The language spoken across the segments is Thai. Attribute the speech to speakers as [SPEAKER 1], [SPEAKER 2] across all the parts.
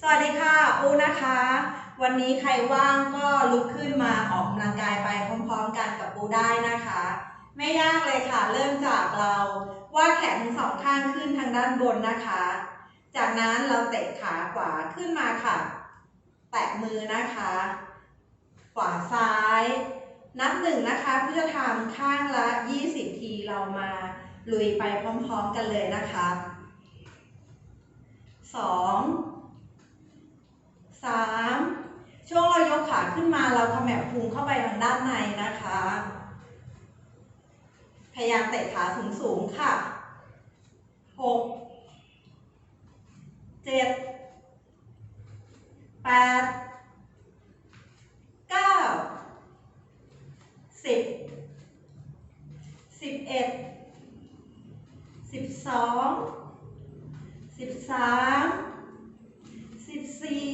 [SPEAKER 1] สวัสดีค่ะปูนะคะ วันนี้ใครว่างก็ลุกขึ้นมาออกกำลังกายไปพร้อมๆกันกับปูได้นะคะ ไม่ยากเลยค่ะ เริ่มจากเราวาดแขนทั้งสองข้างขึ้นทางด้านบนนะคะ จากนั้นเราเตะขาขวาขึ้นมาค่ะ แตะมือนะคะ ขวาซ้าย นับหนึ่งนะคะเพื่อทำข้างละ 20 ทีเรามาลุยไปพร้อมๆกันเลยนะคะส องสามช่วงเรายกขาขึ้นมาเราขมแบพุงเข้าไปทางด้านในนะคะ พยายามเตะขาสูงๆค่ะหกเจ็ดแปด สี่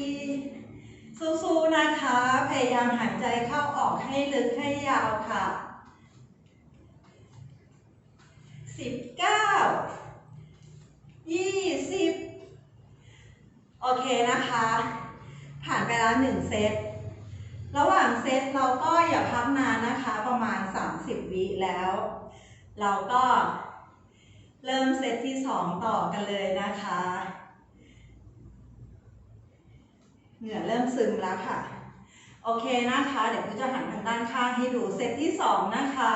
[SPEAKER 1] สู้ๆนะคะ พยายามหายใจเข้าออกให้ลึกให้ยาวค่ะสิบเก้ายี่สิบโอเคนะคะ ผ่านไปแล้วหนึ่งเซต ระหว่างเซตเราก็อย่าพักนานนะคะ ประมาณ 30 วิแล้ว เราก็เริ่มเซตที่ 2 ต่อกันเลยนะคะ เหงื่อเริ่มซึมแล้วค่ะ โอเคนะคะ เดี๋ยวกูจะหันทางด้านข้างให้ดูเซตที่ 2 นะคะ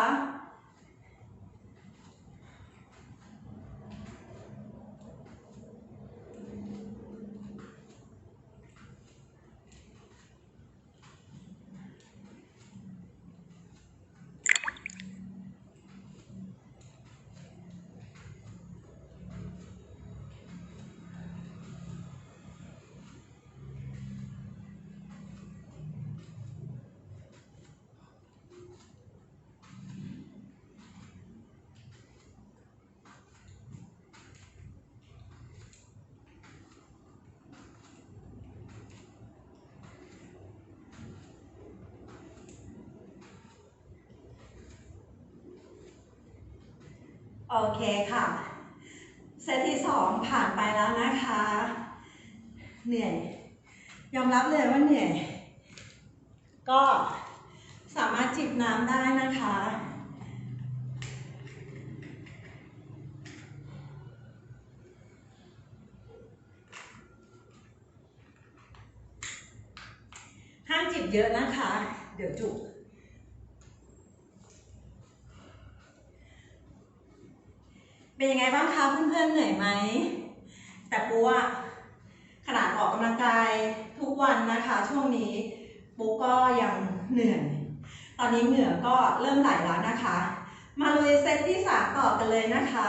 [SPEAKER 1] โอเคค่ะ เซตที่สองผ่านไปแล้วนะคะ เหนื่อย ยอมรับเลยว่าเหนื่อย ก็สามารถจิบน้ำได้นะคะ ห้ามจิบเยอะนะคะ เดี๋ยวจุก เป็นยังไงบ้างคะเพื่อนๆเหนื่อยไหม แต่ปูอะขนาดออกกำลังกายทุกวันนะคะ ช่วงนี้ปูก็ยังเหนื่อย ตอนนี้เหงื่อก็เริ่มไหลแล้วนะคะ มาลุยเซตที่สามต่อกันเลยนะคะ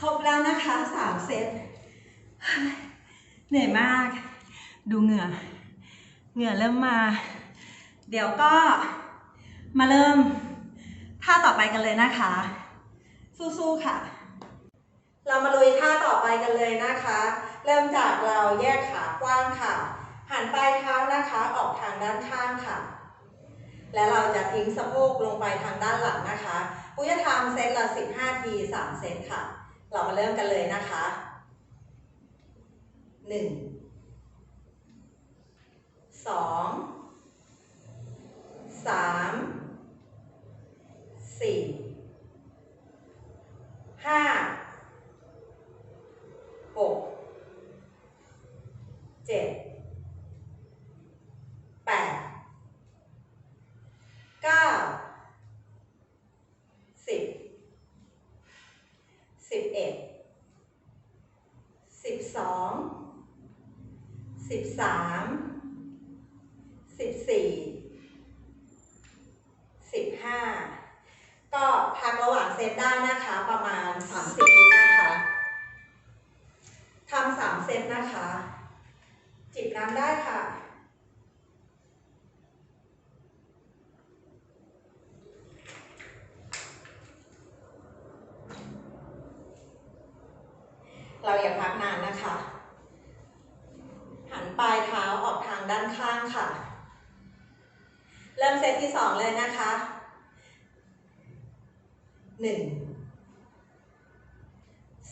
[SPEAKER 1] ครบแล้วนะคะสามเซตเหนื่อยมาก ดูเหงื่อ เหงื่อเริ่มมา เดี๋ยวก็มาเริ่มท่าต่อไปกันเลยนะคะ สู้ๆค่ะ เรามาลุยท่าต่อไปกันเลยนะคะ เริ่มจากเราแยกขากว้างค่ะ หันปลายเท้านะคะออกทางด้านข้างค่ะ และเราจะทิ้งสะโพกลงไปทางด้านหลังนะคะ ปุยธรรมเซตละ 15 ที 3 เซตค่ะ เรามาเริ่มกันเลยนะคะ 1 2 3 4 5 6 7 8 เก้าสิบสิบเอ็ดสิบ สอง สิบสามสิบสี่สิบห้าก็พักระหว่างเซตได้นะคะประมาณ30วินะคะทำสามเซตนะคะ จิบน้ำได้ค่ะเราอย่าพักนานนะคะ หันปลายเท้าออกทางด้านข้างค่ะ เริ่มเซตที่สองเลยนะคะหนึ่ง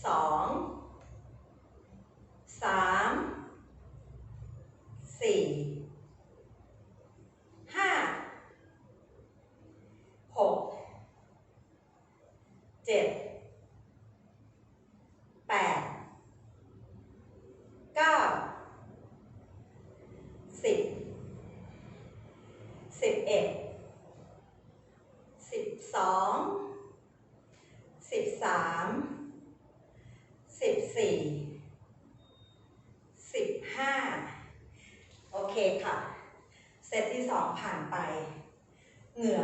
[SPEAKER 1] สองสามสี่ ห้า หก เจ็ด แปด เก้า สิบ สิบเอ็ด สองสิบสามสิบสี่สิบห้าโอเคค่ะ เซตที่สองผ่านไป เหงื่อ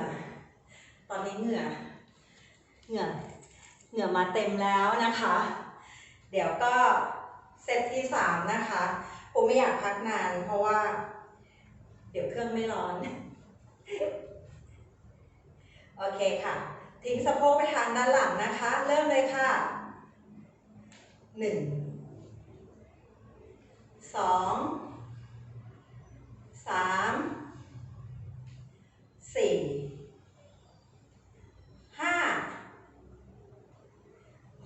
[SPEAKER 1] ตอนนี้เหงื่อ เหงื่อ เหงื่อมาเต็มแล้วนะคะ เดี๋ยวก็เซตที่สามนะคะผมไม่อยากพักนานเพราะว่า เดี๋ยวเครื่องไม่ร้อน โอเคค่ะ ทิ้งสะโพกไปทางด้านหลังนะคะ เริ่มเลยค่ะหนึ่งสองสามสี่ห้า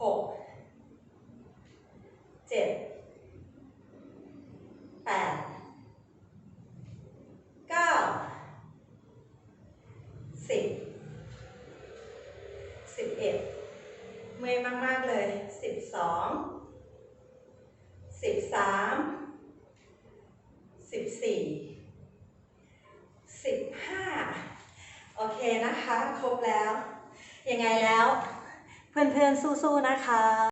[SPEAKER 1] หกเจ็ด แปด เก้า สิบ สิบเอ็ด เมื่อยมาก ๆ เลย สิบสอง สิบสามสิบสี่สิบห้าโอเคนะคะ ครบแล้ว ยังไงแล้ว เพื่อนๆสู้ๆนะคะ